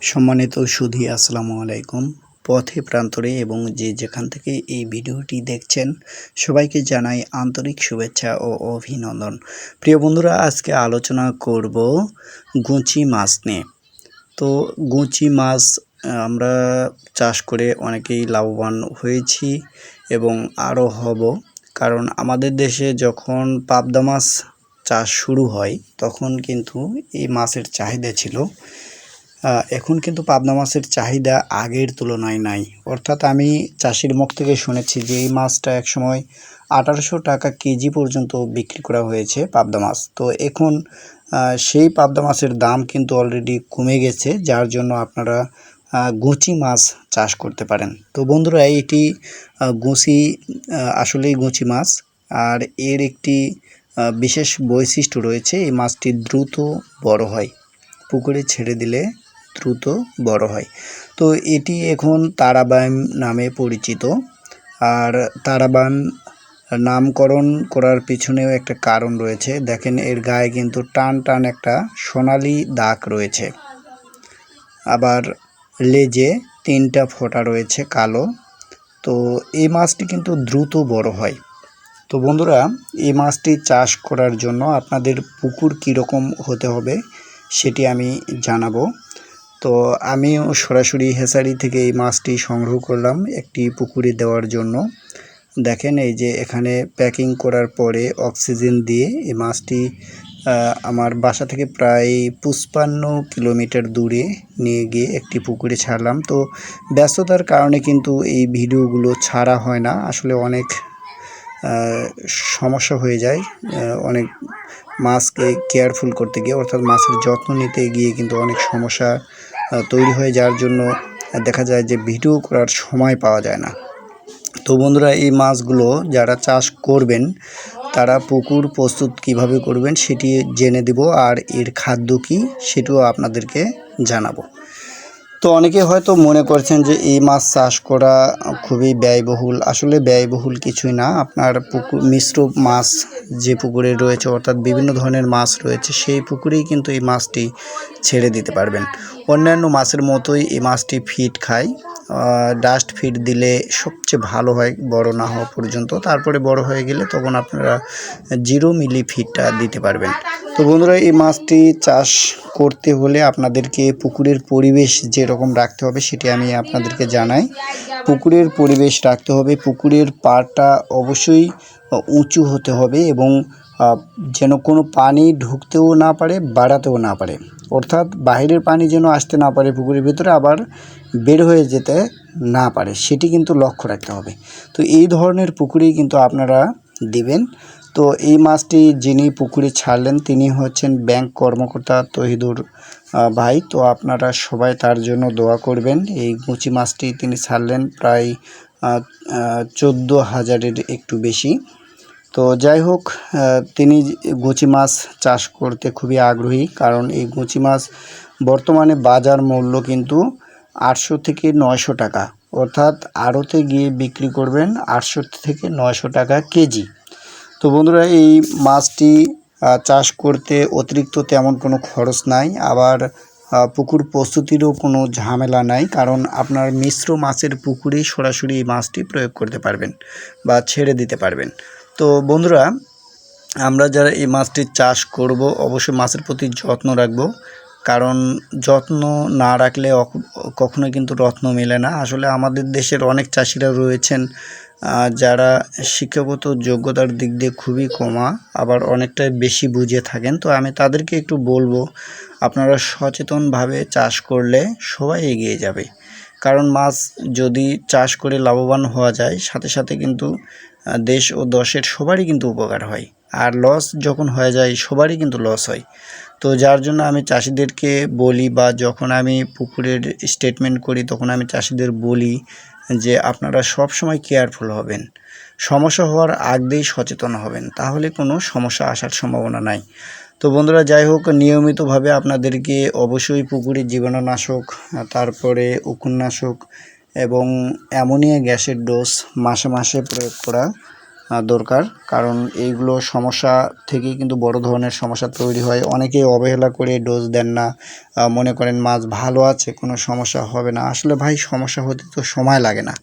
সম্মানিত সুধী, আসসালামু আলাইকুম। পথে প্রান্তরে এবং যে যেখান থেকে এই ভিডিওটি দেখছেন, সবাইকে জানাই আন্তরিক শুভেচ্ছা ও অভিনন্দন। প্রিয় বন্ধুরা, আজকে আলোচনা করব গুঁচি মাছ নিয়ে। তো গুঁচি মাছ, আমরা চাষ করে অনেকেই লাভবান হয়েছি এবং আরও হব। কারণ আমাদের দেশে যখন পাবদা মাছ চাষ শুরু হয়, তখন কিন্তু এই মাছের চাহিদা ছিল। এখন কিন্তু পাবনা মাছের চাহিদা আগের তুলনায় নাই। অর্থাৎ আমি চাষির মুখ থেকে শুনেছি যে এই মাছটা একসময় আঠারোশো টাকা কেজি পর্যন্ত বিক্রি করা হয়েছে পাবদা মাছ। তো এখন সেই পাবদা মাছের দাম কিন্তু অলরেডি কমে গেছে, যার জন্য আপনারা গুঁচি মাছ চাষ করতে পারেন। তো বন্ধুরা, এটি গুঁচি আসলেই গুঁচি মাছ। আর এর একটি বিশেষ বৈশিষ্ট্য রয়েছে, এই মাছটি দ্রুত বড় হয়। পুকুরে ছেড়ে দিলে দ্রুত বড় হয়। তো এটি এখন তারাবান নামে পরিচিত। আর তারাবান নামকরণ করার পিছনেও একটা কারণ রয়েছে। দেখেন, এর গায়ে কিন্তু টান টান একটা সোনালি দাগ রয়েছে। আবার লেজে তিনটা ফোঁটা রয়েছে কালো। তো এই মাছটি কিন্তু দ্রুত বড় হয়। তো বন্ধুরা, এই মাছটি চাষ করার জন্য আপনাদের পুকুর কীরকম হতে হবে সেটি আমি জানাব। তো আমিও সরাসরি হেসারি থেকে এই মাছটি সংগ্রহ করলাম একটি পুকুরে দেওয়ার জন্য। দেখেন এই যে এখানে প্যাকিং করার পরে অক্সিজেন দিয়ে এই মাছটি আমার বাসা থেকে প্রায় পঁচপান্ন কিলোমিটার দূরে নিয়ে গিয়ে একটি পুকুরে ছাড়লাম। তো ব্যস্ততার কারণে কিন্তু এই ভিডিওগুলো ছাড়া হয় না। আসলে অনেক সমস্যা হয়ে যায় অনেক মাছকে কেয়ারফুল করতে গিয়ে, অর্থাৎ মাছের যত্ন নিতে গিয়ে কিন্তু অনেক সমস্যা তৈরি হয়ে যাওয়ার জন্য দেখা যায় যে ভিডিও করার সময় পাওয়া যায় না। তো বন্ধুরা, এই মাছগুলো যারা চাষ করবেন, তারা পুকুর প্রস্তুত কীভাবে করবেন সেটি জেনে দেব, আর এর খাদ্য কী সেটিও আপনাদেরকে জানাব। তো অনেকে হয়তো মনে করছেন যে এই মাছ চাষ করা খুবই ব্যয়বহুল। আসলে ব্যয়বহুল কিছুই না। আপনার পুকুর, মিশ্র মাছ যে পুকুরে রয়েছে, অর্থাৎ বিভিন্ন ধরনের মাছ রয়েছে, সেই পুকুরেই কিন্তু এই মাছটি ছেড়ে দিতে পারবেন। অন্যান্য মাছের মতোই এই মাছটি ফিট খায়। ডাস্ট ফিড দিলে সবচেয়ে ভালো হয় বড় না হওয়া পর্যন্ত। তারপরে বড় হয়ে গেলে তখন আপনারা জিরো মিলি ফিডটা দিতে পারবেন। তো বন্ধুরা, এই মাছটি চাষ করতে হলে আপনাদেরকে পুকুরের পরিবেশ যেরকম রাখতে হবে সেটি আমি আপনাদেরকে জানাই। পুকুরের পরিবেশ রাখতে হবে, পুকুরের পাড়টা অবশ্যই উঁচু হতে হবে এবং যেন কোনো পানি ঢুকতেও না পারে, বাড়াতেও না পারে। অর্থাৎ বাইরের পানি যেন আসতে না পারে পুকুরের ভিতরে আবার বের হয়ে যেতে না পারে, সেটি কিন্তু লক্ষ্য রাখতে হবে। তো এই ধরনের পুকুরেই কিন্তু আপনারা দিবেন। তো এই মাছটি যিনি পুকুরে ছাড়লেন, তিনি হচ্ছেন ব্যাংক কর্মকর্তা তহিদুর ভাই। তো আপনারা সবাই তার জন্য দোয়া করবেন। এই গুচি মাছটি তিনি ছাড়লেন প্রায় চোদ্দ হাজারের একটু বেশি। তো যাই হোক তিনি গুচি মাছ চাষ করতে খুবই আগ্রহী, কারণ এই গুচি মাছ বর্তমানে বাজার মূল্য কিন্তু আটশো থেকে নয়শো টাকা। অর্থাৎ আড়তে গিয়ে বিক্রি করবেন আটশো থেকে নয়শো টাকা কেজি। তো বন্ধুরা, এই মাছটি চাষ করতে অতিরিক্ত তেমন কোনো খরচ নাই। আবার পুকুর প্রস্তুতিরও কোনো ঝামেলা নাই, কারণ আপনার মিশ্র মাছের পুকুরেই সরাসরি এই মাছটি প্রয়োগ করতে পারবেন বা ছেড়ে দিতে পারবেন। তো বন্ধুরা, আমরা যারা এই মাছটি চাষ করব, অবশ্যই মাছের প্রতি যত্ন রাখব। কারণ যত্ন না রাখলে কখনোই কিন্তু রত্ন মেলে না। আসলে আমাদের দেশের অনেক চাষিরা রয়েছেন যারা শিক্ষাগত যোগ্যতার দিক দিয়ে খুবই কমা, আবার অনেকটাই বেশি বুঝে থাকেন। তো আমি তাদেরকে একটু বলব, আপনারা সচেতনভাবে চাষ করলে সবাই এগিয়ে যাবে। কারণ মাছ যদি চাষ করে লাভবান হওয়া যায়, সাথে সাথে কিন্তু দেশ ও দশের সবারই কিন্তু উপকার হয়। আর লস যখন হয়ে যায়, সবারই কিন্তু লস হয়। তো যার জন্য আমি চাষিদেরকে বলি বা যখন আমি পুকুরের স্টেটমেন্ট করি, তখন আমি চাষিদের বলি যে, আপনারা সব সময় কেয়ারফুল হবেন। সমস্যা হওয়ার আগেই সচেতন হবেন। তাহলে কোনো সমস্যা আসার সম্ভাবনা নাই। তো বন্ধুরা, যাই হোক, নিয়মিতভাবে আপনাদেরকে অবশ্যই পুকুরে জীবাণুনাশক, তারপরে উকুননাশক এবং অ্যামোনিয়া গ্যাসের ডোজ মাসে মাসে প্রয়োগ করা দরকার। কারণ এইগুলো সমস্যা থেকে কিন্তু বড় ধরনের সমস্যা তৈরি হয়। অনেকেই অবহেলা করে ডোজ দেন না। মনে করেন মাছ ভালো আছে, কোনো সমস্যা হবে না। আসলে ভাই, সমস্যা হতে তো সময় লাগে না।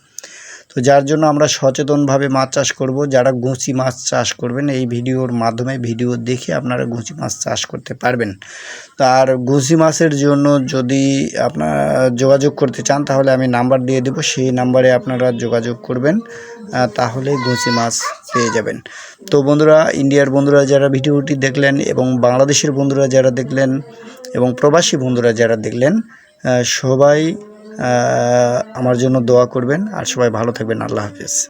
তো যার জন্য আমরা সচেতনভাবে মাছ চাষ করব, যারা গুঁচি মাছ চাষ করবেন, এই ভিডিওর মাধ্যমে ভিডিও দেখে আপনারা গুঁচি মাছ চাষ করতে পারবেন। তো আর গুঁচি মাছের জন্য যদি আপনারা যোগাযোগ করতে চান, তাহলে আমি নাম্বার দিয়ে দেবো, সেই নাম্বারে আপনারা যোগাযোগ করবেন তাহলে গুঁচি মাছ পেয়ে যাবেন। তো বন্ধুরা, ইন্ডিয়ার বন্ধুরা যারা ভিডিওটি দেখলেন এবং বাংলাদেশের বন্ধুরা যারা দেখলেন এবং প্রবাসী বন্ধুরা যারা দেখলেন সবাই আমার জন্য দোয়া করবেন আর সবাই ভালো থাকবেন। আল্লাহ হাফিজ।